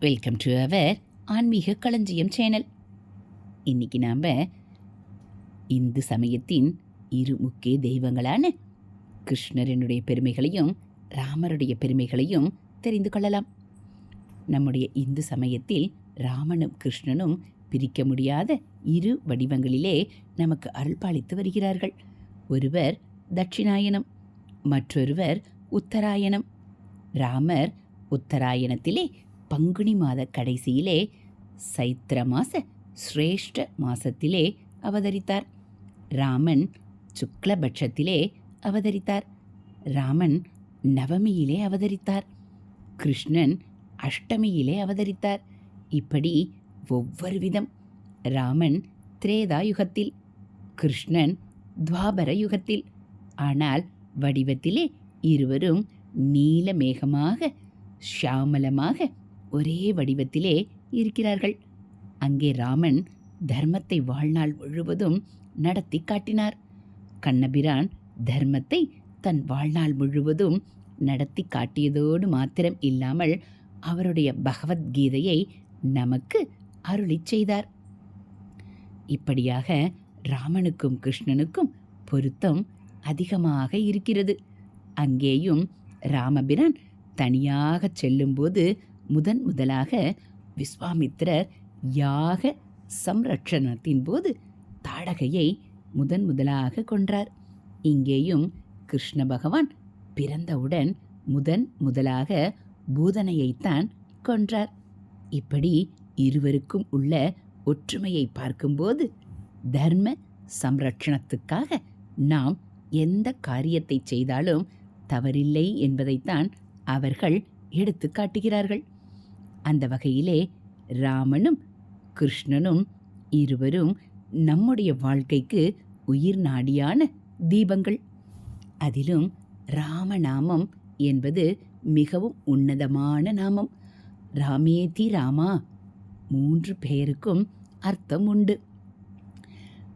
Welcome to our ஆன்மீக களஞ்சியம் channel இன்னைக்கு நாம் இந்து சமயத்தின் இரு முக்கிய தெய்வங்களான கிருஷ்ணரனுடைய பெருமைகளையும் ராமருடைய பெருமைகளையும் தெரிந்து கொள்ளலாம். நம்முடைய இந்து சமயத்தில் ராமனும் கிருஷ்ணனும் பிரிக்க முடியாத இரு வடிவங்களிலே நமக்கு அருள்பாலித்து வருகிறார்கள். ஒருவர் தட்சிணாயனம் மற்றொருவர் உத்தராயணம். ராமர் உத்தராயணத்திலே பங்குனி மாத கடைசியிலே சைத்திர மாச சிரேஷ்ட மாசத்திலே அவதரித்தார். ராமன் சுக்லபட்சத்திலே அவதரித்தார். ராமன் நவமியிலே அவதரித்தார். கிருஷ்ணன் அஷ்டமியிலே அவதரித்தார். இப்படி ஒவ்வொரு விதம் ராமன் திரேதா யுகத்தில் கிருஷ்ணன் துவாபர யுகத்தில். ஆனால் வடிவத்திலே இருவரும் நீலமேகமாக ஷியாமலமாக ஒரே வடிவத்திலே இருக்கிறார்கள். அங்கே ராமன் தர்மத்தை வாழ்நாள் முழுவதும் நடத்தி காட்டினார். கண்ணபிரான் தர்மத்தை தன் வாழ்நாள் முழுவதும் நடத்தி காட்டியதோடு மாத்திரம் இல்லாமல் அவருடைய பகவத்கீதையை நமக்கு அருளிச் செய்தார். இப்படியாக ராமனுக்கும் கிருஷ்ணனுக்கும் பொருத்தம் அதிகமாக இருக்கிறது. அங்கேயும் ராமபிரான் தனியாக செல்லும்போது முதன் முதலாக விஸ்வாமித்ரர் யாக சம்ரட்சணத்தின் போது தாடகையை முதன் முதலாக கொன்றார். இங்கேயும் கிருஷ்ண பகவான் பிறந்தவுடன் முதன் முதலாக பூதனையைத்தான் கொன்றார். இப்படி இருவருக்கும் உள்ள ஒற்றுமையை பார்க்கும்போது தர்ம சம்ரட்சணத்துக்காக நாம் எந்த காரியத்தை செய்தாலும் தவறில்லை என்பதைத்தான் அவர்கள் எடுத்து காட்டுகிறார்கள். அந்த வகையிலே ராமனும் கிருஷ்ணனும் இருவரும் நம்முடைய வாழ்க்கைக்கு உயிர் நாடியான தீபங்கள். அதிலும் ராமநாமம் என்பது மிகவும் உன்னதமான நாமம். ராமேதி ராமா மூன்று பெயருக்கும் அர்த்தம் உண்டு.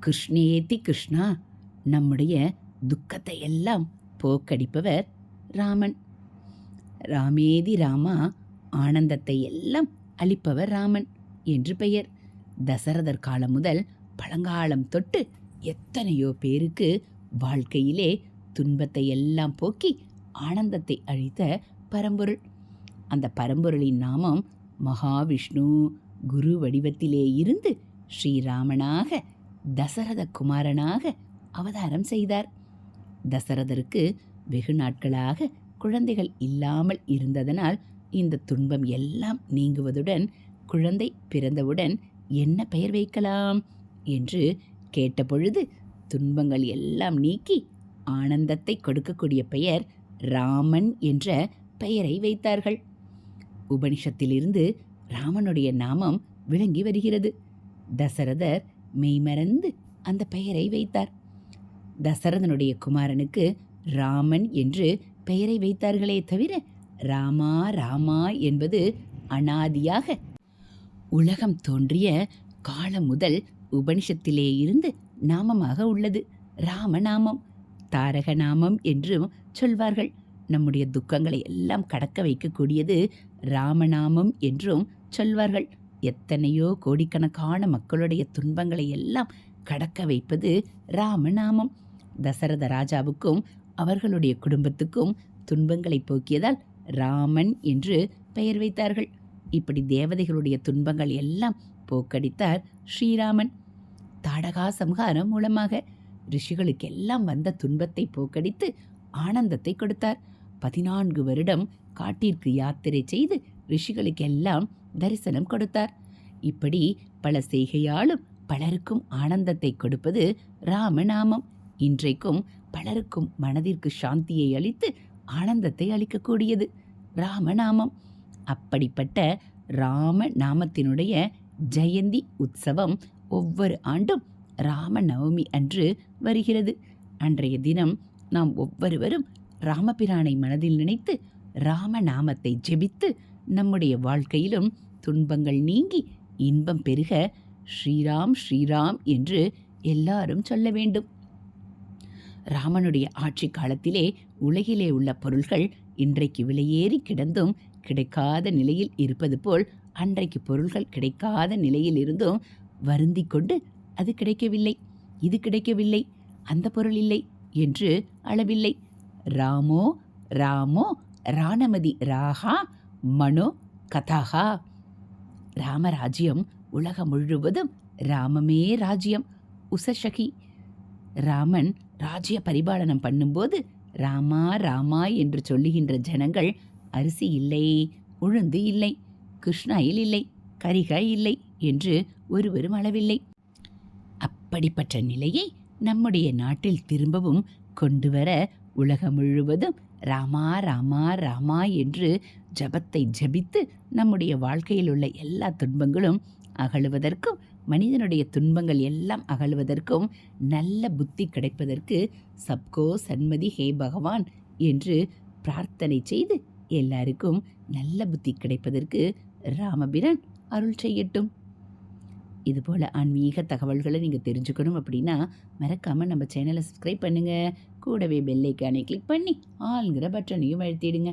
கிருஷ்ணேதி கிருஷ்ணா நம்முடைய துக்கத்தை எல்லாம் போக்கடிப்பவர் ராமன். ராமேதி ராமா ஆனந்தத்தை எல்லாம் அளிப்பவர் ராமன் என்று பெயர். தசரதர் காலம் முதல் பழங்காலம் தொட்டு எத்தனையோ பேருக்கு வாழ்க்கையிலே துன்பத்தை எல்லாம் போக்கி ஆனந்தத்தை அழித்த பரம்பொருள். அந்த பரம்பொருளின் நாமம் மகாவிஷ்ணு குரு வடிவத்திலே இருந்து ஸ்ரீராமனாக தசரத குமாரனாக அவதாரம் செய்தார். தசரதருக்கு வெகு நாட்களாக குழந்தைகள் இல்லாமல் இருந்ததனால் இந்த துன்பம் எல்லாம் நீங்குவதுடன் குழந்தை பிறந்தவுடன் என்ன பெயர் வைக்கலாம்? என்று கேட்டபொழுது துன்பங்கள் எல்லாம் நீக்கி ஆனந்தத்தை கொடுக்கக்கூடிய பெயர் ராமன் என்ற பெயரை வைத்தார்கள். உபனிஷத்திலிருந்து ராமனுடைய நாமம் விளங்கி வருகிறது. தசரதர் மெய்மறந்து அந்த பெயரை வைத்தார். தசரதனுடைய குமாரனுக்கு ராமன் என்று பெயரை வைத்தார்களே தவிர ராமா ராமா என்பது அனாதியாக உலகம் தோன்றிய காலம் முதல் உபனிஷத்திலே இருந்து நாமமாக உள்ளது. ராமநாமம் தாரக நாமம் என்றும் சொல்வார்கள். நம்முடைய துக்கங்களை எல்லாம் கடக்க வைக்கக்கூடியது ராமநாமம் என்றும் சொல்வார்கள். எத்தனையோ கோடிக்கணக்கான மக்களுடைய துன்பங்களை எல்லாம் கடக்க வைப்பது ராமநாமம். தசரத ராஜாவுக்கும் அவர்களுடைய குடும்பத்துக்கும் துன்பங்களை போக்கியதால் ராமன் என்று பெயர் வைத்தார்கள். இப்படி தேவதைகளுடைய துன்பங்கள் எல்லாம் போக்கடித்தார் ஸ்ரீராமன். தாடகா சம்ஹாரம் மூலமாக ரிஷிகளுக்கெல்லாம் வந்த துன்பத்தை போக்கடித்து ஆனந்தத்தை கொடுத்தார். பதினான்கு வருடம் காட்டிற்கு யாத்திரை செய்து ரிஷிகளுக்கெல்லாம் தரிசனம் கொடுத்தார். இப்படி பல செய்கையாலும் பலருக்கும் ஆனந்தத்தை கொடுப்பது ராமநாமம். இன்றைக்கும் பலருக்கும் மனதிற்கு சாந்தியை அளித்து ஆனந்தத்தை அளிக்கக்கூடியது. ராமநாமம். அப்படிப்பட்ட ராம நாமத்தினுடைய ஜெயந்தி உற்சவம் ஒவ்வொரு ஆண்டும் ராம நவமி அன்று வருகிறது. அன்றைய தினம் நாம் ஒவ்வொருவரும் ராமபிரானை மனதில் நினைத்து ராம நாமத்தை ஜெபித்து நம்முடைய வாழ்க்கையிலும் துன்பங்கள் நீங்கி இன்பம் பெருக ஸ்ரீராம் ஸ்ரீராம் என்று எல்லாரும் சொல்ல வேண்டும். ராமனுடைய ஆட்சி காலத்திலே உலகிலே உள்ள பொருள்கள் இன்றைக்கு விலையேறி கிடந்தும் கிடைக்காத நிலையில் இருப்பது போல் அன்றைக்கு பொருள்கள் கிடைக்காத நிலையில் இருந்தும் வருந்தி கொண்டு அது கிடைக்கவில்லை இது கிடைக்கவில்லை அந்த பொருள் இல்லை என்று அளவில்லை. ராமோ ராமோ ராணமதி ராகா மனோ கதாகா. ராமராஜ்யம் உலகம் முழுவதும் ராமமே ராஜ்யம். உசஷகி ராமன் ராஜ்ய பரிபாலனம் பண்ணும்போது ராமா ராமா என்று சொல்லுகின்ற ஜனங்கள் அரிசி இல்லை உளுந்து இல்லை கிருஷ்ணாயில் இல்லை கரிகாய் இல்லை என்று ஒருவரும் அளவில்லை. அப்படிப்பட்ட நிலையை நம்முடைய நாட்டில் திரும்பவும் கொண்டு வர உலகம் முழுவதும் ராமா ராமா ராமா என்று ஜபத்தை ஜபித்து நம்முடைய வாழ்க்கையில் உள்ள எல்லா துன்பங்களும் அகழுவதற்கும் மனிதனுடைய துன்பங்கள் எல்லாம் அகழ்வதற்கும் நல்ல புத்தி கிடைப்பதற்கு சப்கோ சன்மதி ஹே பகவான் என்று பிரார்த்தனை செய்து எல்லாருக்கும் நல்ல புத்தி கிடைப்பதற்கு ராமபிரான் அருள் செய்யட்டும். இதுபோல் ஆன்மீக தகவல்களை நீங்கள் தெரிஞ்சுக்கணும் அப்படின்னா மறக்காமல் நம்ம சேனலை சப்ஸ்கிரைப் பண்ணுங்கள் கூடவே பெல்லைக்கானை கிளிக் பண்ணி ஆளுங்கிற பட்டனையும் அழுத்திடுங்க.